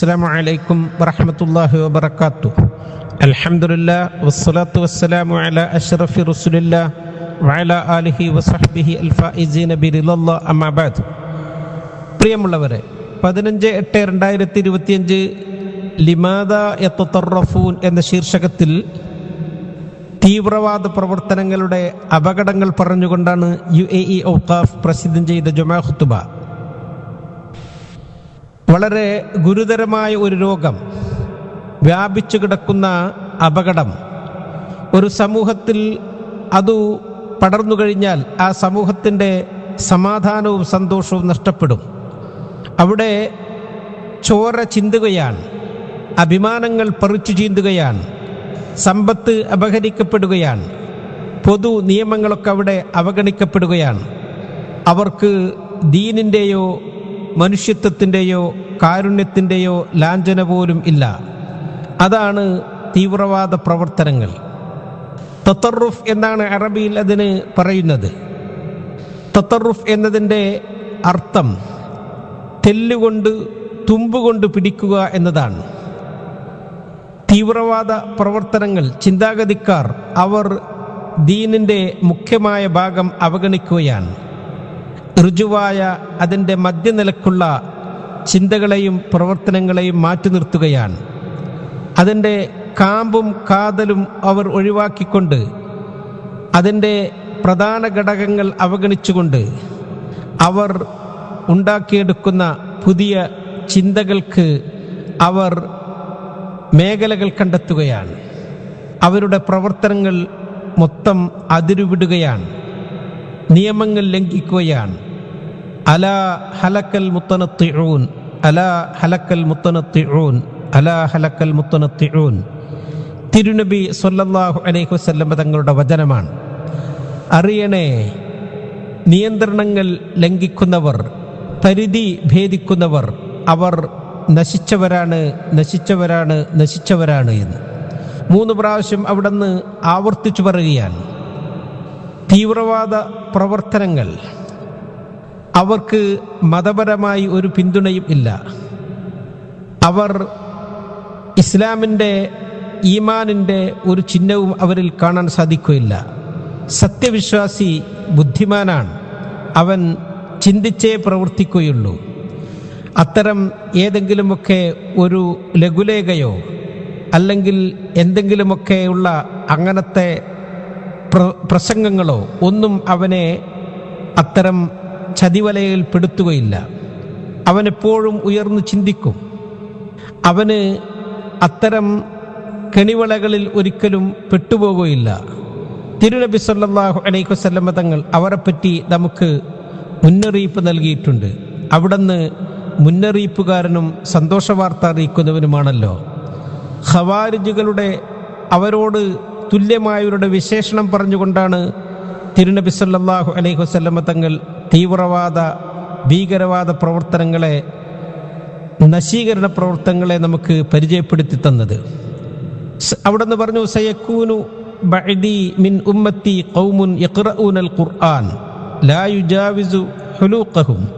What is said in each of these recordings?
السلام عليكم ورحمة الله وبركاته الحمد لله والصلاة والسلام على أشرف رسول الله وعلى آله وصحبه الفائزين برضا الله أما بعد പ്രിയമുള്ളവരെ പതിനഞ്ച് എട്ട് രണ്ടായിരത്തി ഇരുപത്തിയഞ്ച് ലിമാദ എത്തറഫൂൻ എന്ന ശീർഷകത്തിൽ തീവ്രവാദ പ്രവർത്തനങ്ങളുടെ അപകടങ്ങൾ പറഞ്ഞുകൊണ്ടാണ് യു എ ഇ ഔക്കാഫ് പ്രസിദ്ധം ചെയ്ത ജുമാ ഖുത്തുബ വളരെ ഗുരുതരമായ ഒരു രോഗം. വ്യാപിച്ചു കിടക്കുന്ന അപകടം. ഒരു സമൂഹത്തിൽ അത് പടർന്നു കഴിഞ്ഞാൽ ആ സമൂഹത്തിന്റെ സമാധാനവും സന്തോഷവും നഷ്ടപ്പെടും. അവിടെ ചോര ചിന്തുകയാണ്. അഭിമാനങ്ങൾ പറിച്ചു ചീന്തുകയാണ്. സമ്പത്ത് അപഹരിക്കപ്പെടുകയാണ്. പൊതു നിയമങ്ങളൊക്കെ അവിടെ അവഗണിക്കപ്പെടുകയാണ്. അവർക്ക് ദീനിന്റെയോ മനുഷ്യത്വത്തിന്റെയോ കാരുണ്യത്തിന്റെയോ ലാഞ്ചന പോലും ഇല്ല. അതാണ് തീവ്രവാദ പ്രവർത്തനങ്ങൾ. തത്തറുഫ് എന്നാണ് അറബിയിൽ അതിന് പറയുന്നത്. തത്തറുഫ് എന്നതിന്റെ അർത്ഥം തെല്ലുകൊണ്ട് തുമ്പുകൊണ്ട് പിടിക്കുക എന്നതാണ്. തീവ്രവാദ പ്രവർത്തനങ്ങൾ ചിന്താഗതിക്കാർ അവർ ദീനിന്റെ മുഖ്യമായ ഭാഗം അവഗണിക്കുകയാണ്. ഋജുവായ അതിന്റെ മധ്യനിലക്കുള്ള ചിന്തകളെയും പ്രവർത്തനങ്ങളെയും മാറ്റി നിർത്തുകയാണ്. അതിന്റെ കാമ്പും കാതലും അവർ ഒഴിവാക്കിക്കൊണ്ട് അതിന്റെ പ്രധാന ഘടകങ്ങൾ അവഗണിച്ചുകൊണ്ട് അവർ ഉണ്ടാക്കിയെടുക്കുന്ന പുതിയ ചിന്തകൾക്ക് അവർ മേഖലകൾ കണ്ടെത്തുകയാണ്. അവരുടെ പ്രവർത്തനങ്ങൾ മൊത്തം അതിരുവിടുകയാണ്. നിയമങ്ങൾ ലംഘിക്കുകയാണ്. അല ഹലക്കൽ മുത്തനത്തിഊൻ അല ഹലക്കൽ മുത്തനത്തിഊൻ അല ഹലക്കൽ മുത്തനത്തിഊൻ. തിരുനബി സൊല്ലാഹു അലൈഹി വസല്ലം തങ്ങളുടെ വചനമാണ്. അറിയണേ നിയന്ത്രണങ്ങൾ ലംഘിക്കുന്നവർ പരിധി ഭേദിക്കുന്നവർ അവർ നശിച്ചവരാണ് നശിച്ചവരാണ് നശിച്ചവരാണ് എന്ന്. മൂന്ന് പ്രാവശ്യം അവിടുന്ന് ആവർത്തിച്ചു പറയുകയാണ്. തീവ്രവാദ പ്രവർത്തനങ്ങൾ അവർക്ക് മതപരമായി ഒരു പിന്തുണയും ഇല്ല. അവർ ഇസ്ലാമിന്റെ ഈമാനിന്റെ ഒരു ചിഹ്നവും അവരിൽ കാണാൻ സാധിക്കുകയില്ല. സത്യവിശ്വാസി ബുദ്ധിമാനാണ്. അവൻ ചിന്തിച്ചേ പ്രവർത്തിക്കുകയുള്ളൂ. അത്തരം ഏതെങ്കിലുമൊക്കെ ഒരു ലഘുലേഖയോ അല്ലെങ്കിൽ എന്തെങ്കിലുമൊക്കെയുള്ള അങ്ങനത്തെ പ്ര പ്രസംഗങ്ങളോ ഒന്നും അവനെ അത്തരം ചതിവലയിൽ പെടുത്തുകയില്ല. അവനെപ്പോഴും ഉയർന്നു ചിന്തിക്കും. അവന് അത്തരം കെണിവളകളിൽ ഒരിക്കലും പെട്ടുപോകുകയില്ല. തിരുനബി സല്ലാഹു അലൈഹി വസല്ലമ തങ്ങൾ അവരെപ്പറ്റി നമുക്ക് മുന്നറിയിപ്പ് നൽകിയിട്ടുണ്ട്. അവിടുന്ന് മുന്നറിയിപ്പുകാരനും സന്തോഷവാർത്ത അറിയിക്കുന്നവനുമാണല്ലോ. ഖവാരിജുകളുടെ അവരോട് തുല്യമായവരുടെ വിശേഷണം പറഞ്ഞുകൊണ്ടാണ് തിരുനബി സല്ലാഹു അലൈഹി വസല്ലമ തങ്ങൾ തീവ്രവാദ ഭീകരവാദ പ്രവർത്തനങ്ങളെ നശീകരണ പ്രവർത്തനങ്ങളെ നമുക്ക് പരിചയപ്പെടുത്തി തന്നത്. അവിടെ നിന്ന് പറഞ്ഞു സയക്കൂനു ബഅദി മിൻ ഉമ്മത്തി ഖൗമുൻ യഖ്റഊനൽ ഖുർആൻ ലാ യുജാവിസു ഹുലൂഖഹും.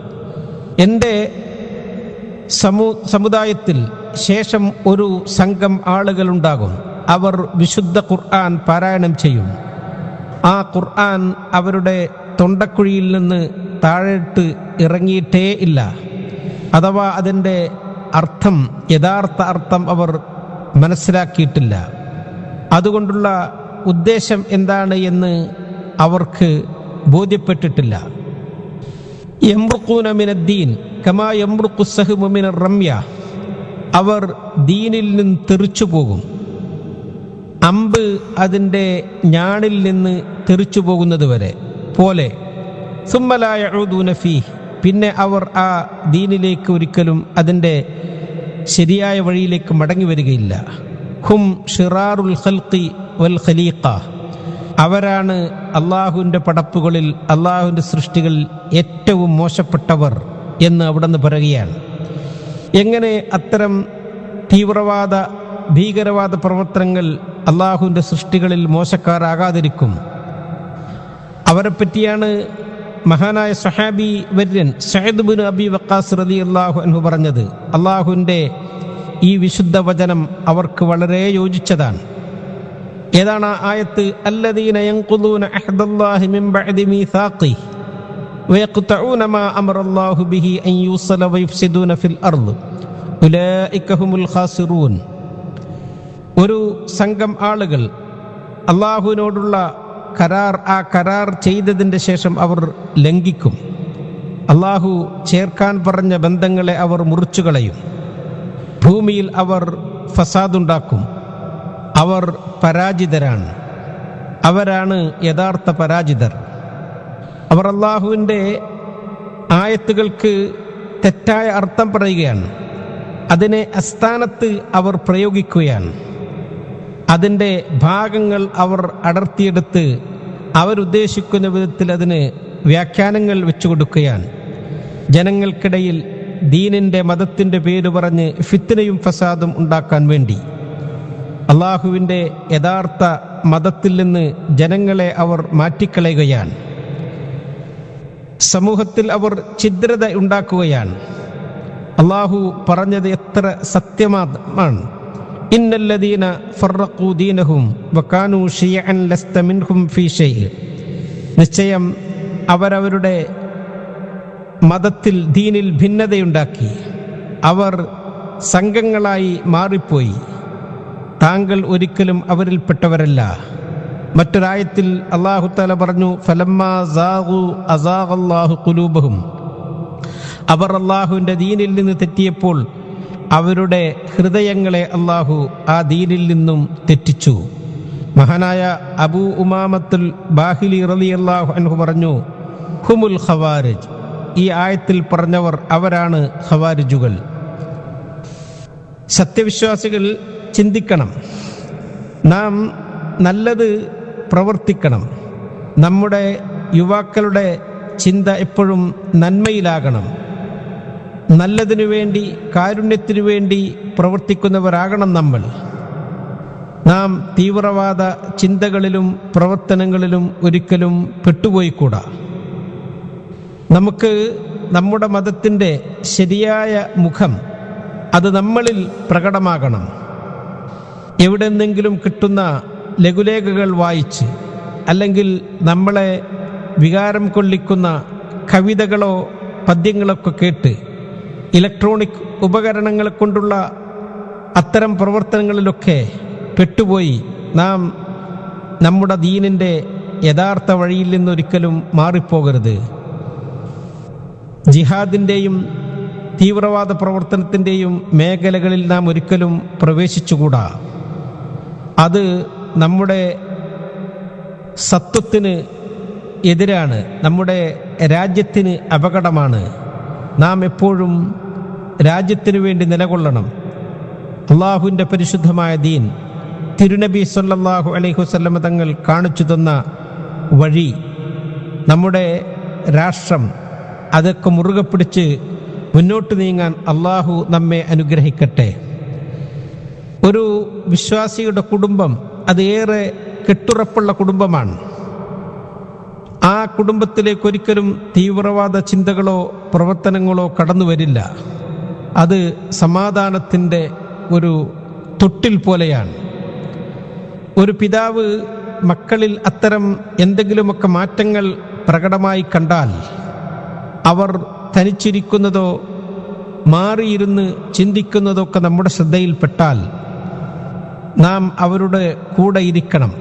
എന്റെ സമൂ സമുദായത്തിൽ ശേഷം ഒരു സംഘം ആളുകളുണ്ടാകും. അവർ വിശുദ്ധ ഖുർആൻ പാരായണം ചെയ്യും. ആ ഖുർആൻ അവരുടെ തൊണ്ടക്കുഴിയിൽ നിന്ന് താഴോട്ട് ഇറങ്ങിയിട്ടേ ഇല്ല. അഥവാ അതിന്റെ അർത്ഥം യഥാർത്ഥ അർത്ഥം അവർ മനസ്സിലാക്കിയിട്ടില്ല. അതുകൊണ്ടുള്ള ഉദ്ദേശം എന്താണ് എന്ന് അവർക്ക് ബോധ്യപ്പെട്ടിട്ടില്ല. യംറുഖൂന മിനദ്ദീൻ കമാ യംറുഖു സഹ്മു മിന റമ്യ. അവർ ദീനിൽ നിന്ന് തെറിച്ചു പോകും. അമ്പ് അതിന്റെ ഞാണിൽ നിന്ന് തെറിച്ചു പോകുന്നത് വരെ. പോലെ സുമ്മലായ ഫീ. പിന്നെ അവർ ആ ദീനിലേക്ക് ഒരിക്കലും അതിന്റെ ശരിയായ വഴിയിലേക്ക് മടങ്ങി വരികയില്ല. ഹും ഷിറാറുൽ ഖൽഖി വൽ ഖലീഖ. അവരാണ് അള്ളാഹുവിന്റെ പടപ്പുകളിൽ അള്ളാഹുവിന്റെ സൃഷ്ടികളിൽ ഏറ്റവും മോശപ്പെട്ടവർ എന്ന് അവിടെ നിന്ന് പറയുകയാണ്. എങ്ങനെ അത്തരം തീവ്രവാദ ഭീകരവാദ പ്രവർത്തനങ്ങൾ അള്ളാഹുവിന്റെ സൃഷ്ടികളിൽ മോശക്കാരാകാതിരിക്കും? അവരെ പറ്റിയാണ് മഹാനായ സഹാബി വര്യൻ സഹദ്ബുൻ അബി വക്കാസ് റതി അള്ളാഹു അൻഹു പറഞ്ഞത് അള്ളാഹുവിന്റെ ഈ വിശുദ്ധ വചനം അവർക്ക് വളരെ യോജിച്ചതാണ്. ഏതാണ് ആ ആയത്ത്? അല്ലദീന അഹ്ദല്ലാഹി മിൻ ബഅദി മാ ബിഹി അൻ ഫിൽ ഖാസിറൂൻ. ഒരു സംഘം ആളുകൾ അള്ളാഹുവിനോടുള്ള കരാർ ആ കരാർ ചെയ്തതിന്റെ ശേഷം അവർ ലംഘിക്കും. അള്ളാഹു ചേർക്കാൻ പറഞ്ഞ ബന്ധങ്ങളെ അവർ മുറിച്ചു കളയും. ഭൂമിയിൽ അവർ ഫസാദുണ്ടാക്കും. അവർ പരാജിതരാണ്. അവരാണ് യഥാർത്ഥ പരാജിതർ. അവർ അള്ളാഹുവിന്റെ ആയത്തുകൾക്ക് തെറ്റായ അർത്ഥം പറയുകയാണ്. അതിനെ അസ്ഥാനത്ത് അവർ പ്രയോഗിക്കുകയാണ്. അതിന്റെ ഭാഗങ്ങൾ അവർ അടർത്തിയെടുത്ത് അവരുദ്ദേശിക്കുന്ന വിധത്തിൽ അതിന് വ്യാഖ്യാനങ്ങൾ വെച്ചു കൊടുക്കുകയാണ് ജനങ്ങൾക്കിടയിൽ ദീനിന്റെ മതത്തിന്റെ പേര് പറഞ്ഞ് ഫിത്തിനയും ഫസാദും ഉണ്ടാക്കാൻ വേണ്ടി. അള്ളാഹുവിന്റെ യഥാർത്ഥ മതത്തിൽ നിന്ന് ജനങ്ങളെ അവർ മാറ്റിക്കളയുകയാണ്. സമൂഹത്തിൽ അവർ ഛിദ്രത ഉണ്ടാക്കുകയാണ്. അള്ളാഹു പറഞ്ഞത് എത്ര സത്യമാണ് ഇന്നല്ലദീന ലസ്ത മിൻഹും ഫീ നിശ്ചയം അവരവരുടെ മതത്തിൽ ദീനിൽ ഭിന്നതയുണ്ടാക്കി. അവർ സംഘങ്ങളായി മാറിപ്പോയി. താങ്കൾ ഒരിക്കലും അവരിൽപ്പെട്ടവരല്ല മറ്റൊരായത്തിൽ അള്ളാഹു തല പറഞ്ഞു ഫലമ്മാഹു കുലൂബഹും അവർ അള്ളാഹുവിന്റെ ദീനിൽ നിന്ന് തെറ്റിയപ്പോൾ അവരുടെ ഹൃദയങ്ങളെ അള്ളാഹു ആ ദീനിൽ നിന്നും തെറ്റിച്ചു. മഹാനായ അബൂ ഉമാമത്തുൽ ബാഹിലി റലി അള്ളാഹു അൻഹു പറഞ്ഞു ഹുമുൽ ഖവാരിജ്. ഈ ആയത്തിൽ പറഞ്ഞവർ അവരാണ് ഖവാരിജുകൾ. സത്യവിശ്വാസികൾ ചിന്തിക്കണം. നാം നല്ലത് പ്രവർത്തിക്കണം. നമ്മുടെ യുവാക്കളുടെ ചിന്ത എപ്പോഴും നന്മയിലാകണം. നല്ലതിനു വേണ്ടി കാരുണ്യത്തിനു വേണ്ടി പ്രവർത്തിക്കുന്നവരാകണം നമ്മൾ. നാം തീവ്രവാദ ചിന്തകളിലും പ്രവർത്തനങ്ങളിലും ഒരിക്കലും പെട്ടുപോയിക്കൂടാ. നമുക്ക് നമ്മുടെ മതത്തിന്റെ ശരിയായ മുഖം അത് നമ്മളിൽ പ്രകടമാകണം. എവിടെ നിന്നെങ്കിലും കിട്ടുന്ന ലഘുലേഖകൾ വായിച്ച് അല്ലെങ്കിൽ നമ്മളെ വികാരം കൊള്ളിക്കുന്ന കവിതകളോ പദ്യങ്ങളൊക്കെ കേട്ട് ഇലക്ട്രോണിക് ഉപകരണങ്ങൾ കൊണ്ടുള്ള അത്തരം പ്രവർത്തനങ്ങളിലൊക്കെ പെട്ടുപോയി നാം നമ്മുടെ ദീനിന്റെ യഥാർത്ഥ വഴിയിൽ നിന്നൊരിക്കലും മാറിപ്പോകരുത്. ജിഹാദിന്റെയും തീവ്രവാദ പ്രവർത്തനത്തിന്റെയും മേഖലകളിൽ നാം ഒരിക്കലും പ്രവേശിച്ചുകൂടാ. അത് നമ്മുടെ സത്വത്തിന് എതിരാണ് നമ്മുടെ രാജ്യത്തിന് അപകടമാണ്. നാം എപ്പോഴും രാജ്യത്തിനു വേണ്ടി നിലകൊള്ളണം. അള്ളാഹുവിന്റെ പരിശുദ്ധമായ ദീൻ തിരുനബി സല്ലാഹു അലൈഹി വസല്ലമ തങ്ങൾ കാണിച്ചു തന്ന വഴി നമ്മുടെ രാഷ്ട്രം അതൊക്കെ മുറുകെ പിടിച്ച് മുന്നോട്ട് നീങ്ങാൻ അള്ളാഹു നമ്മെ അനുഗ്രഹിക്കട്ടെ. ഒരു വിശ്വാസിയുടെ കുടുംബം അത് ഏറെ കെട്ടുറപ്പുള്ള കുടുംബമാണ്. ആ കുടുംബത്തിലേക്ക് ഒരിക്കലും തീവ്രവാദ ചിന്തകളോ പ്രവർത്തനങ്ങളോ കടന്നു വരില്ല അത് സമാധാനത്തിന്റെ ഒരു തൊട്ടിൽ പോലെയാണ്. ഒരു പിതാവ് മക്കളിൽ അത്തരം എന്തെങ്കിലുമൊക്കെ മാറ്റങ്ങൾ പ്രകടമായി കണ്ടാൽ അവർ തനിച്ചിരിക്കുന്നതോ മാറിയിരുന്ന് ചിന്തിക്കുന്നതോ ഒക്കെ നമ്മുടെ ശ്രദ്ധയിൽപ്പെട്ടാൽ നാം അവരുടെ കൂടെ ഇരിക്കണം.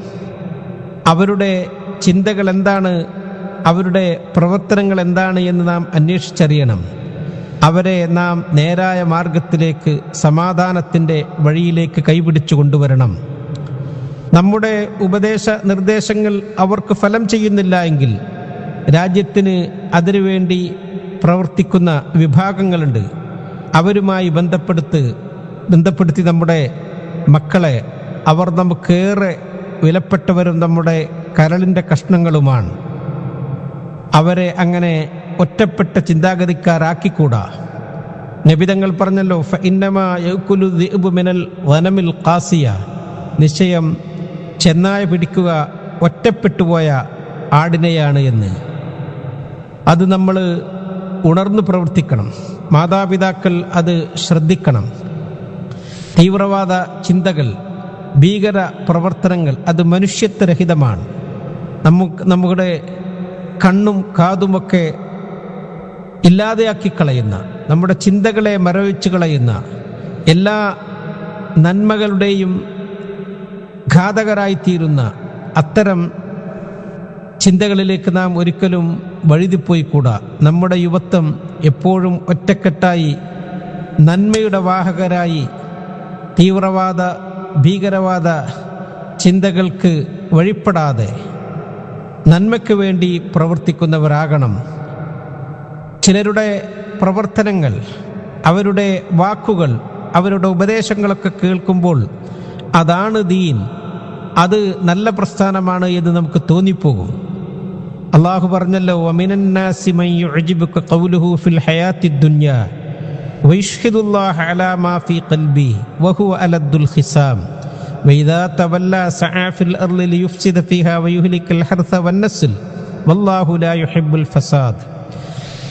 അവരുടെ ചിന്തകൾ എന്താണ് അവരുടെ പ്രവർത്തനങ്ങൾ എന്താണ് എന്ന് നാം അന്വേഷിച്ചറിയണം. അവരെ നാം നേരായ മാർഗത്തിലേക്ക് സമാധാനത്തിന്റെ വഴിയിലേക്ക് കൈപിടിച്ചു കൊണ്ടുവരണം. നമ്മുടെ ഉപദേശ നിർദ്ദേശങ്ങൾ അവർക്ക് ഫലം ചെയ്യുന്നില്ല എങ്കിൽ രാജ്യത്തിന് അതിനുവേണ്ടി പ്രവർത്തിക്കുന്ന വിഭാഗങ്ങളുണ്ട്. അവരുമായി ബന്ധപ്പെടുത്ത് ബന്ധപ്പെടുത്തി നമ്മുടെ മക്കളെ അവർ നമുക്കേറെ വിലപ്പെട്ടവരും നമ്മുടെ കരളിന്റെ കഷ്ണങ്ങളുമാണ്. അവരെ അങ്ങനെ ഒറ്റപ്പെട്ട ചിന്താഗതിക്കാരാക്കിക്കൂടാ. നബിതങ്ങൾ പറഞ്ഞല്ലോ "ഫ ഇന്നമാ യഅ്കുലു മിനൽ വനമിൽ ഖാസിയ. നിശ്ചയം ചെന്നായ പിടിക്കുക ഒറ്റപ്പെട്ടുപോയ ആടിനെയാണ് എന്ന്. അത് നമ്മൾ ഉണർന്നു പ്രവർത്തിക്കണം. മാതാപിതാക്കൾ അത് ശ്രദ്ധിക്കണം. തീവ്രവാദ ചിന്തകൾ ഭീകര പ്രവർത്തനങ്ങൾ അത് മനുഷ്യത്വരഹിതമാണ്. നമുക്ക് നമ്മുടെ കണ്ണും കാതുമൊക്കെ ഇല്ലാതെയാക്കി കളയുന്ന നമ്മുടെ ചിന്തകളെ മരവിച്ച് കളയുന്ന എല്ലാ നന്മകളുടെയും ഘാതകരായിത്തീരുന്ന അത്തരം ചിന്തകളിലേക്ക് നാം ഒരിക്കലും വഴുതിപ്പോയിക്കൂടാ. നമ്മുടെ യുവത്വം എപ്പോഴും ഒറ്റക്കെട്ടായി നന്മയുടെ വാഹകരായി തീവ്രവാദ ഭീകരവാദ ചിന്തകൾക്ക് വഴിപ്പെടാതെ നന്മയ്ക്ക് വേണ്ടി പ്രവർത്തിക്കുന്നവരാകണം. ചിലരുടെ പ്രവർത്തനങ്ങൾ അവരുടെ വാക്കുകൾ അവരുടെ ഉപദേശങ്ങളൊക്കെ കേൾക്കുമ്പോൾ അതാണ് ദീൻ അത് നല്ല പ്രസ്ഥാനമാണ് എന്ന് നമുക്ക് തോന്നിപ്പോകും. അള്ളാഹു പറഞ്ഞല്ലോ "വമിനന്നാസി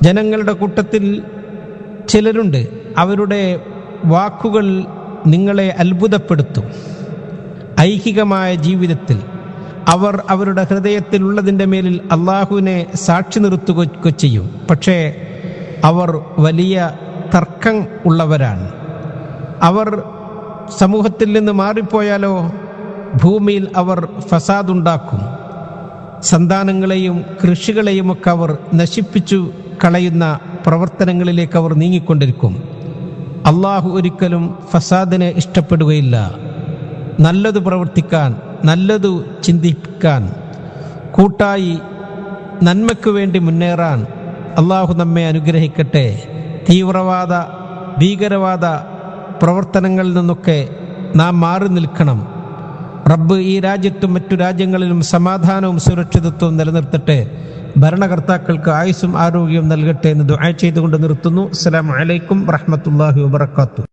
ജനങ്ങളുടെ കൂട്ടത്തിൽ ചിലരുണ്ട്. അവരുടെ വാക്കുകൾ നിങ്ങളെ അത്ഭുതപ്പെടുത്തും. ഐഹികമായ ജീവിതത്തിൽ അവർ അവരുടെ ഹൃദയത്തിലുള്ളതിന്റെ മേലിൽ അള്ളാഹുവിനെ സാക്ഷി നിർത്തുക ചെയ്യും. പക്ഷേ അവർ വലിയ തർക്കം ഉള്ളവരാണ്. അവർ സമൂഹത്തിൽ നിന്ന് മാറിപ്പോയാലോ ഭൂമിയിൽ അവർ ഫസാദുണ്ടാക്കും. സന്താനങ്ങളെയും കൃഷികളെയുമൊക്കെ അവർ നശിപ്പിച്ചു കളയുന്ന പ്രവർത്തനങ്ങളിലേക്ക് അവർ നീങ്ങിക്കൊണ്ടിരിക്കും. അള്ളാഹു ഒരിക്കലും ഫസാദിനെ ഇഷ്ടപ്പെടുകയില്ല. നല്ലത് പ്രവർത്തിക്കാൻ നല്ലത് ചിന്തിക്കാൻ കൂട്ടായി നന്മയ്ക്ക് വേണ്ടി മുന്നേറാൻ അള്ളാഹു നമ്മെ അനുഗ്രഹിക്കട്ടെ. തീവ്രവാദ ഭീകരവാദ പ്രവർത്തനങ്ങളിൽ നിന്നൊക്കെ നാം മാറി നിൽക്കണം. റബ്ബ് ഈ രാജ്യത്തും മറ്റു രാജ്യങ്ങളിലും സമാധാനവും സുരക്ഷിതത്വവും നിലനിർത്തട്ടെ. ഭരണകർത്താക്കൾക്ക് ആയുസ്സും ആരോഗ്യവും നൽകട്ടെ എന്ന് ദുആ ചെയ്തുകൊണ്ട് നിർത്തുന്നു. അസ്സലാമു അലൈക്കും വറഹ്മത്തുള്ളാഹി വബറകാതുഹു.